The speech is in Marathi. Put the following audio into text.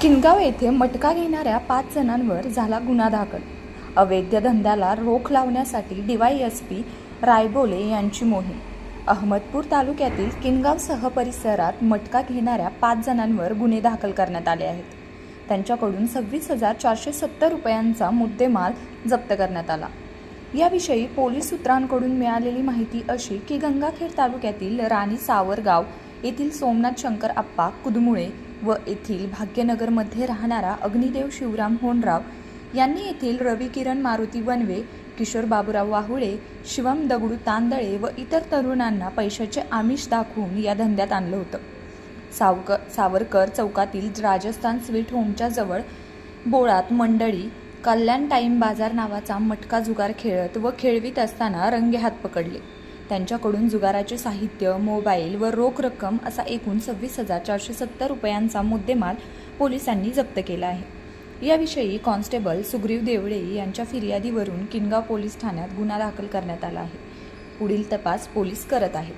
किनगाव येथे मटका घेणाऱ्या पाच जणांवर झाला गुन्हा दाखल. अवैध धंद्याला रोख लावण्यासाठी डीवायएसपी रायबोले यांची मोहीम. अहमदपूर तालुक्यातील किनगावसह परिसरात मटका घेणाऱ्या पाच जणांवर गुन्हे दाखल करण्यात आले आहेत. त्यांच्याकडून सव्वीस हजार चारशे सत्तर रुपयांचा मुद्देमाल जप्त करण्यात आला. याविषयी पोलीस सूत्रांकडून मिळालेली माहिती अशी की गंगाखेड तालुक्यातील राणी सावरगाव येथील सोमनाथ शंकर आप्पा कुदमुळे व येथील भाग्यनगरमध्ये राहणारा अग्निदेव शिवराम होनराव यांनी येथील रवी किरण मारुती वनवे किशोर बाबूराव वाहुळे शिवम दगडू तांदळे व इतर तरुणांना पैशाचे आमिष दाखवून या धंद्यात आणलं होतं. सावक सावरकर चौकातील राजस्थान स्वीट होमच्या जवळ बोळात मंडळी कल्याण टाईम बाजार नावाचा मटका जुगार खेळत व खेळवीत असताना रंगे हात पकडले. त्यांच्याकडून जुगाराचे साहित्य मोबाईल व रोख रक्कम असा एकूण सव्वीस हजार चारशे सत्तर रुपयांचा मुद्देमाल पोलिसांनी जप्त केला आहे. याविषयी कॉन्स्टेबल सुग्रीव देवळे यांच्या फिर्यादीवरून किनगाव पोलीस ठाण्यात गुन्हा दाखल करण्यात आला आहे. पुढील तपास पोलीस करत आहेत.